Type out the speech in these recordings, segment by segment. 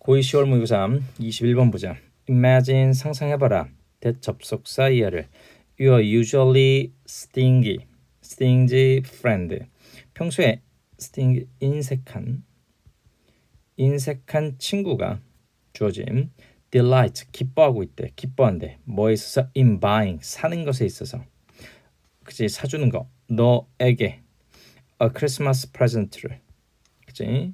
고2 10월 모의고사 21번 보자. Imagine 상상해봐라. 대접속사 이하를 You are usually stingy, stingy friend. 평소에 stingy 인색한 인색한 친구가 주어짐 delight 기뻐하고 있대 기뻐한대 뭐에 있어서 in buying 사는 것에 있어서 그치 사주는 거 너에게 a Christmas present를 그치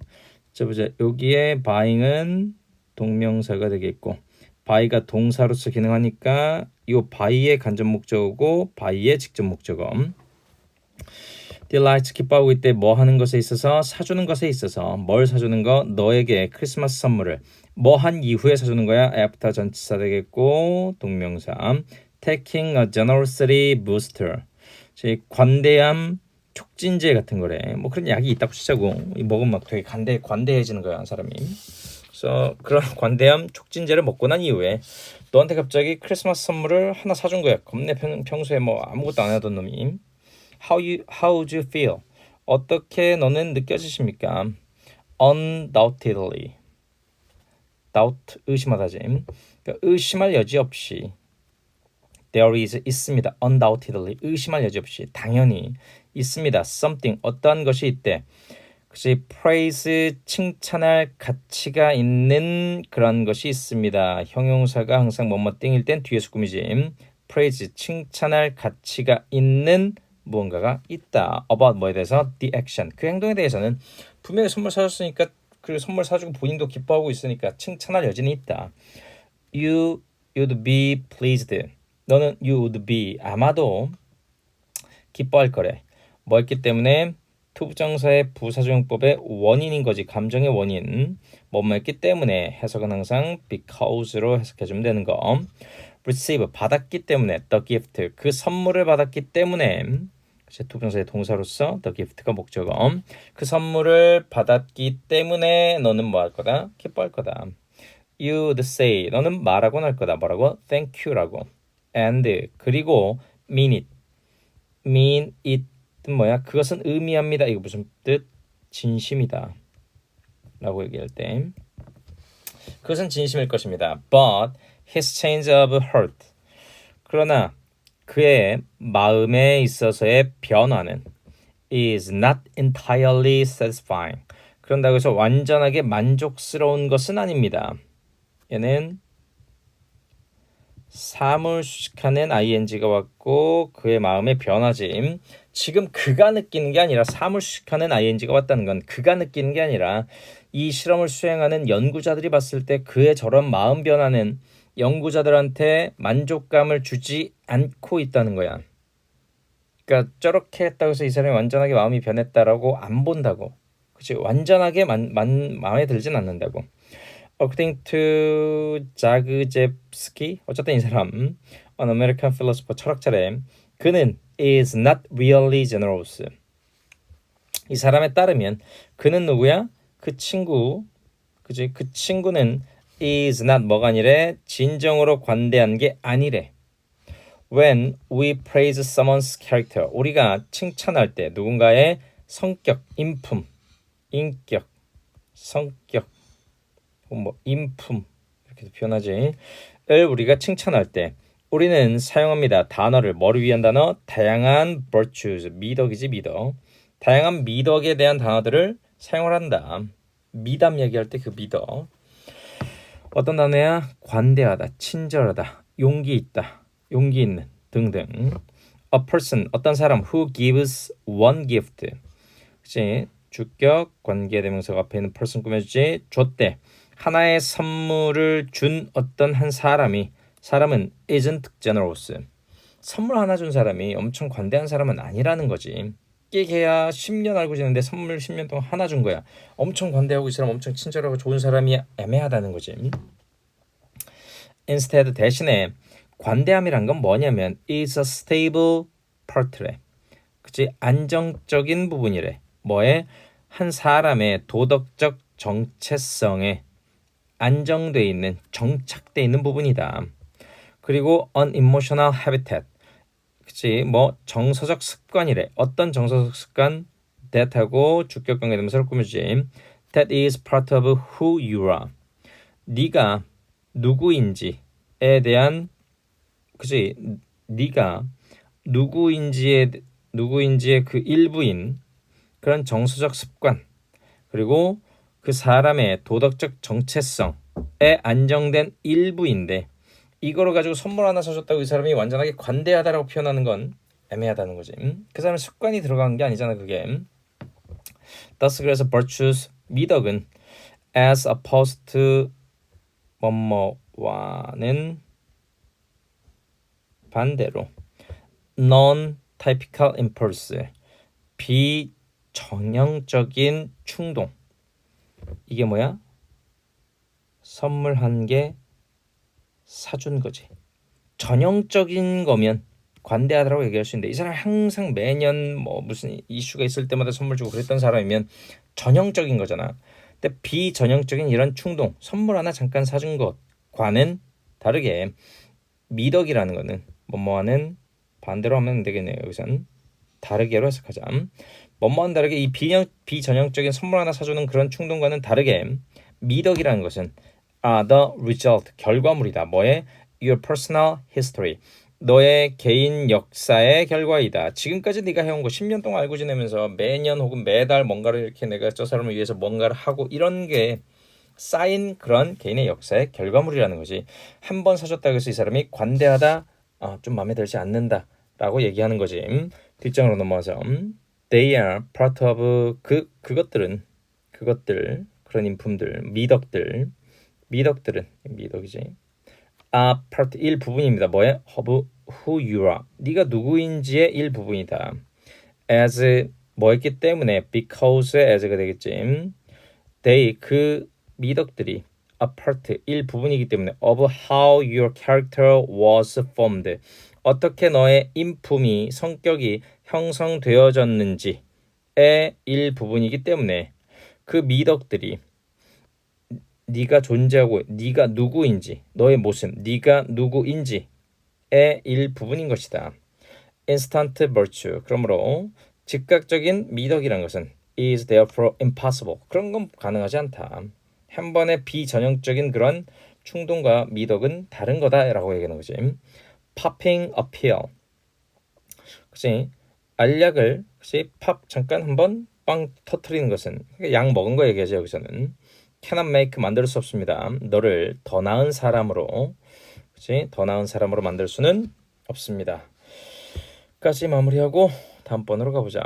자 보자. 여기에 buying은 동명사가 되겠고 buy가 동사로서 기능하니까 이 buy의 간접 목적어고 buy의 직접 목적어. Delight 기뻐하고 있대 뭐 하는 것에 있어서? 사주는 것에 있어서. 뭘 사주는 거? 너에게 크리스마스 선물을. 뭐 한 이후에 사주는 거야? after 전치사 되겠고 동명사. Taking a generosity booster. 즉 관대함 촉진제 같은 거래 뭐 그런 약이 있다고 치자고 이 먹으면 막 되게 관대 관대해지는 거야 사람이 그래서 그런 관대함 촉진제를 먹고 난 이후에 너한테 갑자기 크리스마스 선물을 하나 사준 거야 겁내 평, 평소에 뭐 아무것도 안 하던 놈이 How you how do you feel? 어떻게 너는 느껴지십니까? Undoubtedly. doubt 의심하다지. 그러니까 의심할 여지 없이 there is 있습니다. undoubtedly 의심할 여지 없이 당연히 있습니다. something 어떠한 것이 있대. 그치 praise 칭찬할 가치가 있는 그런 것이 있습니다. 형용사가 항상 뭐뭐 띵일 땐 뒤에서 꾸미지. praise 칭찬할 가치가 있는 무언가가 있다. about 뭐에 대해서 the action 그 행동에 대해서는 분명히 선물 사줬으니까 그 선물 사주고 본인도 기뻐하고 있으니까 칭찬할 여지는 있다. You would be pleased. 너는 you would be 아마도 기뻐할 거래. 뭐였기 때문에 투부정사의 부사적용법의 원인인 거지 감정의 원인. 뭐뭐였기 때문에 해석은 항상 because로 해석해주면 되는 거. receive 받았기 때문에 the gift 그 선물을 받았기 때문에. 투부정사의 동사로서 the gift가 목적어. 그 선물을 받았기 때문에 너는 뭐 할 거다? 기뻐할 거다. you'd say 너는 말하곤 할 거다. 뭐라고? thank you라고. and 그리고 mean it. mean it 뭐야? 그것은 의미합니다. 이거 무슨 뜻? 진심이다. 라고 얘기할 때. 그것은 진심일 것입니다. But his change of heart. 그러나 그의 마음에 있어서의 변화는 is not entirely satisfying. 그런다고 해서 완전하게 만족스러운 것은 아닙니다. 얘는 사물 수식하는 ing가 왔고 그의 마음의 변화짐. 지금 그가 느끼는 게 아니라 사물 수식하는 ing가 왔다는 건 그가 느끼는 게 아니라 이 실험을 수행하는 연구자들이 봤을 때 그의 저런 마음 변화는 연구자들한테 만족감을 주지 않고 있다는 거야. 그러니까 저렇게 했다고 해서 이 사람이 완전하게 마음이 변했다라고 안 본다고. 그치 완전하게 만, 만, 마음에 들진 않는다고. According to 자그제프스키 어쨌든 이 사람 an American philosopher 철학자래 그는 is not really generous. 이 사람에 따르면 그는 누구야? 그 친구 그지 그 친구는 is not 뭐가 아니래 진정으로 관대한 게 아니래. When we praise someone's character, 우리가 칭찬할 때 누군가의 성격, 인품, 인격, 성격, 뭐 인품 이렇게 표현하지. 을 우리가 칭찬할 때 우리는 사용합니다. 단어를 뭐를 위한 단어? 다양한 virtues, 미덕이지 미덕. 다양한 미덕에 대한 단어들을 사용을 한다. 미담 얘기할 때 그 미덕. 어떤 단어야? 관대하다, 친절하다, 용기 있다, 용기 있는 등등. A person 어떤 사람 who gives one gift. 그치? 주격 관계 대명사가 앞에 있는 person 꾸며주지 줬대. 하나의 선물을 준 어떤 한 사람이 사람은 isn't generous. 선물 하나 준 사람이 엄청 관대한 사람은 아니라는 거지. 걔야 10년 알고 지냈는데 선물 10년 동안 하나 준 거야. 엄청 관대하고 이 사람 엄청 친절하고 좋은 사람이 애매하다는 거지. instead 대신에 관대함이란 건 뭐냐면 is a stable part래. 그치 안정적인 부분이래. 뭐에 한 사람의 도덕적 정체성에 안정돼 있는 정착돼 있는 부분이다. 그리고 unemotional habitat. 그치? 뭐 정서적 습관이래. 어떤 정서적 습관? that하고 주격 관계 대명사를 꾸며주지. that is part of who you are. 네가 누구인지에 대한 그지 네가 누구인지에 누구인지의 그 일부인 그런 정서적 습관. 그리고 그 사람의 도덕적 정체성에 안정된 일부인데 이거를 가지고 선물 하나 사줬다고 이 사람이 완전하게 관대하다라고 표현하는 건 애매하다는 거지. 음? 그 사람의 습관이 들어간 게 아니잖아 그게. thus 그래서 virtues 미덕은 as opposed to 뭐뭐와는 반대로 non-typical impulse 비정형적인 충동 이게 뭐야? 선물 한개 사준 거지. 전형적인 거면 관대하다라고 얘기할 수 있는데 이 사람 항상 매년 뭐 무슨 이슈가 있을 때마다 선물 주고 그랬던 사람이면 전형적인 거잖아. 근데 비전형적인 이런 충동, 선물 하나 잠깐 사준 것과는 다르게 미덕이라는 거는 뭐뭐하는 반대로 하면 되겠네요. 여기선 다르게로 해석하자. 뭐뭐한 다르게 이 비형, 비전형적인 선물 하나 사주는 그런 충동과는 다르게 미덕이라는 것은 아, the result 결과물이다. 뭐의 your personal history 너의 개인 역사의 결과이다. 지금까지 네가 해온 거 10년 동안 알고 지내면서 매년 혹은 매달 뭔가를 이렇게 내가 저 사람을 위해서 뭔가를 하고 이런 게 쌓인 그런 개인의 역사의 결과물이라는 거지. 한 번 사줬다고 해서 이 사람이 관대하다, 아, 좀 마음에 들지 않는다 라고 얘기하는 거지. 음, 뒷장으로 넘어와서 음, they are part of 그 그것들은 그것들 그런 인품들 미덕들 미덕들은 미덕이지. 아 part 일부분입니다. 뭐에 of who you are. 네가 누구인지의 일부분이다. as 뭐였기 때문에 because as가 되겠지. they 그 미덕들이 a part 일부분이기 때문에 of how your character was formed. 어떻게 너의 인품이 성격이 형성되어졌는지의 일부분이기 때문에 그 미덕들이 네가 존재하고 네가 누구인지 너의 모습 네가 누구인지의 일부분인 것이다. instant virtue 그러므로 즉각적인 미덕이란 것은 is therefore impossible 그런 건 가능하지 않다. 한 번의 비전형적인 그런 충동과 미덕은 다른 거다라고 얘기하는 거지. popping a pill 그치 알약을 팝 잠깐 한번 빵 터트리는 것은 약 먹은 거 얘기하죠 여기서는 cannot make 만들 수 없습니다. 너를 더 나은 사람으로 그치 더 나은 사람으로 만들 수는 없습니다. 까지 마무리하고 다음번으로 가보자.